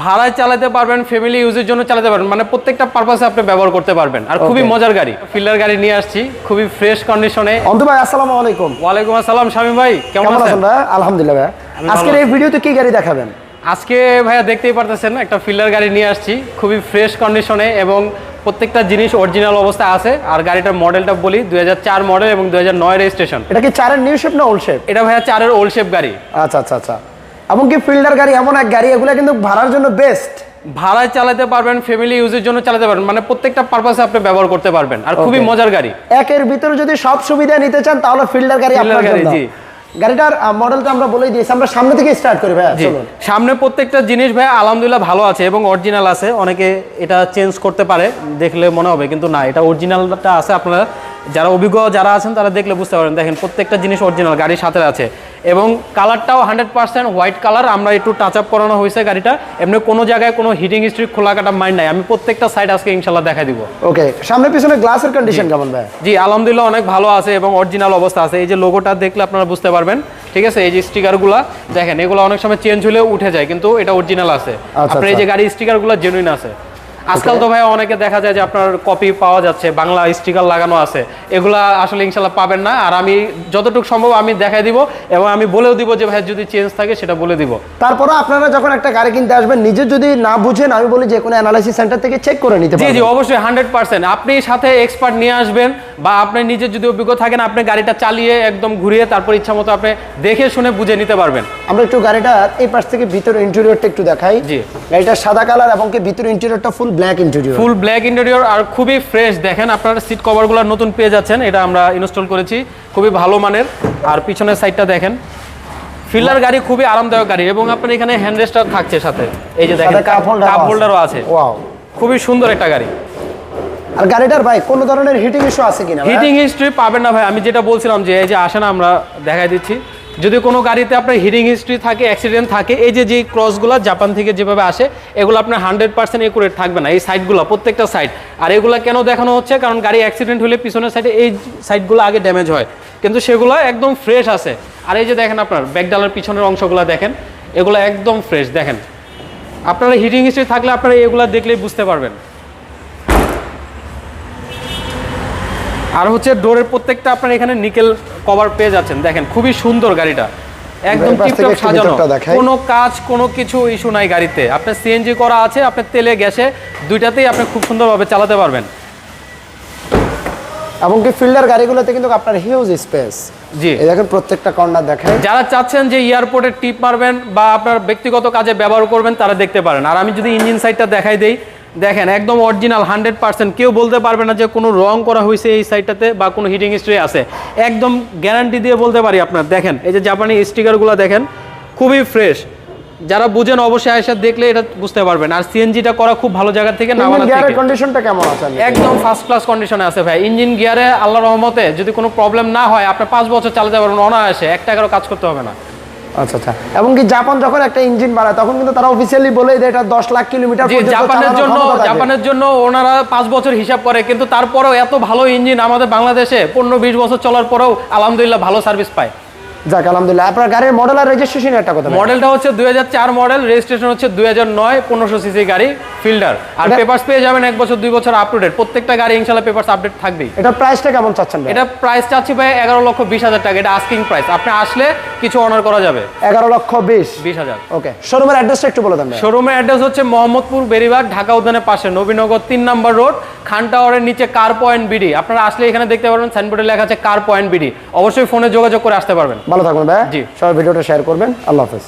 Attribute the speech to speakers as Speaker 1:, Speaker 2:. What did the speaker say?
Speaker 1: ভাড়ায় চালাতে পারবেন ফ্যামিলি ইউজের জন্য চালাতে পারবেন মানে প্রত্যেকটা পারপাসে আপনি ব্যবহার করতে পারবেন। আর খুবই মজার গাড়ি। ফিল্ডার গাড়ি নিয়ে আসছি খুবই ফ্রেশ কন্ডিশনে
Speaker 2: অন্তু ভাই আসসালামু আলাইকুম।
Speaker 1: ওয়ালাইকুম আসসালাম শামীম ভাই কেমন আছেন?
Speaker 2: ভাই? আলহামদুলিল্লাহ ভাই। আজকের এই ভিডিওতে কি গাড়ি দেখাবেন?
Speaker 1: আজকে ভাইয়া দেখতেই পারতেছেন একটা ফিল্ডার গাড়ি নিয়ে আসছি খুবই ফ্রেশ কন্ডিশনে এবং প্রত্যেকটা জিনিস অরিজিনাল অবস্থা আছে। আর গাড়িটার মডেলটা বলি দুই হাজার চার মডেল এবং দুই হাজার নয় রেজিস্ট্রেশন।
Speaker 2: এটা কি চারের নিউ শেপ না ওল্ড শেপ
Speaker 1: এটা ভাইয়া চারের ওল্ড শেপ গাড়ি।
Speaker 2: আচ্ছা আচ্ছা আচ্ছা। এমনকি ফিল্ডার গাড়ি এমন এক গাড়ি এগুলো কিন্তু ভাড়ার জন্য বেস্ট
Speaker 1: ভাড়ায় চালাতে পারবেন ফ্যামিলি ইউজের জন্য চালাতে পারবেন মানে প্রত্যেকটা পারপাসে আপনি ব্যবহার করতে পারবেন আর খুবই মজার গাড়ি।
Speaker 2: একের ভিতরে যদি সব সুবিধা নিতে চান তাহলে ফিল্ডার গাড়ি আপনার জন্য। গাড়িটার মডেলটা আমরা বলেই দিয়েছি আমরা সামনে থেকে স্টার্ট করি ভাই চলুন।
Speaker 1: সামনে প্রত্যেকটা জিনিস ভাই আলহামদুলিল্লাহ ভালো আছে এবং অরিজিনাল আছে অনেকে এটা চেঞ্জ করতে পারে দেখলে মনে হবে কিন্তু না এটা অরিজিনালটা আছে আপনারা যারা অভিজ্ঞ যারা আছেন তারা দেখলে বুঝতে পারেন দেখেন প্রত্যেকটা জিনিস অরিজিনাল গাড়ির সাথে আছে। এবং কালারটাও হান্ড্রেড পার্সেন্ট হোয়াইট কালার। আমরা একটু টাচ আপ করানো হয়েছে গাড়িটা। এমনি কোনো জায়গায় কোনো হিটিং স্ট্রিক খোলা কাটা মাইন্ড নাই। আমি প্রত্যেকটা সাইড আজকে ইনশাল্লাহ দেখা দিব।
Speaker 2: ওকে সামনে পিছনে গ্লাসের কন্ডিশন কেমন ভাই?
Speaker 1: জি আলহামদুলিল্লাহ অনেক ভালো আছে এবং অরিজিনাল অবস্থা আছে। এই যে লোগোটা দেখলে আপনারা বুঝতে পারবেন। ঠিক আছে? এই যে স্টিকারগুলো দেখেন এগুলো অনেক সময় চেঞ্জ হলেও উঠে যায় কিন্তু এটা অরিজিনাল আছে।
Speaker 2: আচ্ছা,
Speaker 1: আপনার এই যে
Speaker 2: গাড়ির
Speaker 1: গাড়ি স্টিকারগুলো জেনুইন আছে। আজকাল তো ভাই অনেকে দেখা যায় যে আপনার কপি পাওয়া যাচ্ছে বাংলা স্টিকার লাগানো আছে। এগুলা আসলে ইনশাল্লাহ পাবেন না। আর আমি যতটুকু সম্ভব আমি দেখাই দিব এবং আমি বলেও দিব যে ভাই যদি চেঞ্জ থাকে সেটা বলে দিব।
Speaker 2: তারপরে আপনারা যখন একটা গাড়ি কিনতে আসবেন নিজে যদি না বুঝেন আমি বলি যে কোনো অ্যানালাইসিস সেন্টার থেকে চেক করে নিতে
Speaker 1: জি জি অবশ্যই হান্ড্রেড পার্সেন্ট আপনি সাথে এক্সপার্ট নিয়ে আসবেন বা আপনি নিজে যদি অভিজ্ঞ থাকেন আপনি গাড়িটা চালিয়ে একদম ঘুরিয়ে তারপর ইচ্ছা মতো আপনি দেখে শুনে বুঝে নিতে পারবেন।
Speaker 2: আমরা একটু গাড়িটা এই পাশ থেকে ভিতরে ইন্টেরিয়রটা একটু দেখাই।
Speaker 1: জি।
Speaker 2: গাড়িটা সাদা কালার এবং কি ভিতরে ইন্টেরিয়রটা full black interior
Speaker 1: full black interior আর খুবই ফ্রেশ দেখেন আপনার সিট কভারগুলো নতুন পেয়ে যাচ্ছেন এটা আমরা ইনস্টল করেছি। খুবই ভালো মানের। আর পিছনের সাইডটা দেখেন। ফিল্ডার গাড়ি খুবই আরামদায়ক গাড়ি এবং আপনার এখানে হ্যান্ড রেস্টার থাকছে সাথে। এই যে দেখেন কাপ। হোল্ডারও আছে।
Speaker 2: ওয়াও
Speaker 1: খুবই সুন্দর একটা গাড়ি।
Speaker 2: আর গাড়িটার ভাই, কোনো ধরনের হিটিং ইস্যু আছে কিনা?
Speaker 1: হিটিং হিস্ট্রি পাবেন না ভাই। আমি যেটা বলছিলাম যে, এই যে আসেন আমরা, দেখাই দিচ্ছি। যদি কোনো গাড়িতে আপনার হিটিং হিস্ট্রি থাকে অ্যাক্সিডেন্ট থাকে, এই যে যে ক্রসগুলো জাপান থেকে যেভাবে আসে, এগুলো আপনার হান্ড্রেড পার্সেন্ট একুরেট থাকবে না। এই সাইডগুলো প্রত্যেকটা সাইড আর এগুলো কেন দেখানো হচ্ছে? কারণ গাড়ি অ্যাক্সিডেন্ট হলে পিছনের সাইডে এই সাইডগুলো আগে ড্যামেজ হয়। কিন্তু সেগুলো একদম ফ্রেশ আছে। আর এই যে দেখেন আপনার ব্যাকডালার পিছনের অংশগুলো দেখেন, এগুলো একদম ফ্রেশ দেখেন, আপনারা হিটিং হিস্ট্রি থাকলে আপনারা এগুলো দেখলেই বুঝতে পারবেন। আর হচ্ছে ডোরের প্রত্যেকটা আপনার এখানে নিকেল কভার পেয়ে যাচ্ছেন। দেখেন খুবই সুন্দর গাড়িটা। একদম টিপটপ সাজানো। কোনো কাজ কোনো কিছু ইস্যু নাই গাড়িতে। আপনার সিএনজি করা আছে আপনার তেলে গ্যাসে দুইটাতেই আপনি খুব সুন্দরভাবে চালাতে পারবেন।
Speaker 2: এবং কি ফিল্ডার গাড়িগুলোতে কিন্তু আপনার হিউজ স্পেস
Speaker 1: জি।
Speaker 2: দেখেন প্রত্যেকটা কর্নার দেখায়
Speaker 1: যারা চাচ্ছেন যে এয়ারপোর্টে টিপ মারবেন বা আপনার ব্যক্তিগত কাজে ব্যবহার করবেন তারা দেখতে পারেন। আর আমি যদি ইঞ্জিন সাইডটা দেখাই দেই দেখেন একদম অরিজিনাল হান্ড্রেড পার্সেন্ট কেউ বলতে পারবে না যে কোনো রং করা হয়েছে এই সাইডটাতে বা কোনো হিটিং হিস্ট্রি আছে। একদম গ্যারান্টি দিয়ে বলতে পারি আপনার। দেখেন এই যে জাপানি স্টিকারগুলো দেখেন খুবই ফ্রেশ যারা বুঝেন অবশ্যই এসে দেখলে এটা বুঝতে পারবেন। আর সিএনজিটা করা খুব ভালো জায়গা থেকে নামানো
Speaker 2: গিয়ারের কন্ডিশনটা কেমন আছে
Speaker 1: একদম ফার্স্ট ক্লাস কন্ডিশনে আছে ভাই। ইঞ্জিন গিয়ারে আল্লাহ রহমতে যদি কোনো প্রবলেম না হয় আপনি পাঁচ বছর চালাতে পারবেন অনায়াসে। এক টাকারও কাজ করতে হবে না।
Speaker 2: আচ্ছা আচ্ছা। এবং কি জাপান যখন একটা ইঞ্জিন বানায় তখন কিন্তু তারা অফিসিয়ালি বলে দেয় এটা দশ লাখ কিলোমিটার
Speaker 1: জাপানের জন্য জাপানের জন্য ওনারা পাঁচ বছর হিসাব করে কিন্তু তারপরেও এত ভালো ইঞ্জিন আমাদের বাংলাদেশে পনেরো বিশ বছর চলার পরেও আলহামদুলিল্লাহ ভালো সার্ভিস পায়।
Speaker 2: যাক আলহামদুলিল্লাহ। আপনার গাড়ির মডেল আর রেজিস্ট্রেশন একটা কথা।
Speaker 1: মডেলটা হচ্ছে দুই হাজার চার মডেল রেজিস্ট্রেশন হচ্ছে দুই হাজার নয় পনেরোশো সিসি গাড়ি ফিল্ডার আর পেপার্স পেয়ে যাবেন এক বছর দুই বছর আপডেট প্রত্যেকটা গাড়ি ইনশাল্লাহ পেপার্স আপডেট থাকবেই।
Speaker 2: এটা প্রাইসটা কেমন চাচ্ছেন
Speaker 1: এটা প্রাইস চাচ্ছি ভাই এগারো লক্ষ বিশ হাজার টাকা। এটা আস্কিং প্রাইস আপনি আসলে কিছু অনার করা যাবে।
Speaker 2: এগারো লক্ষ বিশ।
Speaker 1: বিশ হাজার।
Speaker 2: ওকে। শোরুমের অ্যাড্রেসটা একটু বলে দেন।
Speaker 1: শোরুমের অ্যাড্রেস হচ্ছে মোহাম্মদপুর বেরিবাগ ঢাকা উদ্যানের পাশে নবীনগর তিন নম্বর রোড খান টাওয়ারের নিচে কার পয়েন্ট বিডি আপনারা আসলে এখানে দেখতে পারবেন সাইনবোর্ডে লেখা আছে কার পয়েন্ট বিডি অবশ্যই ফোনে যোগাযোগ করে আসতে পারবেন।
Speaker 2: ভালো থাকবেন ভাই।
Speaker 1: জি।
Speaker 2: সবাই ভিডিওটা শেয়ার করবেন। আল্লাহ হাফেজ।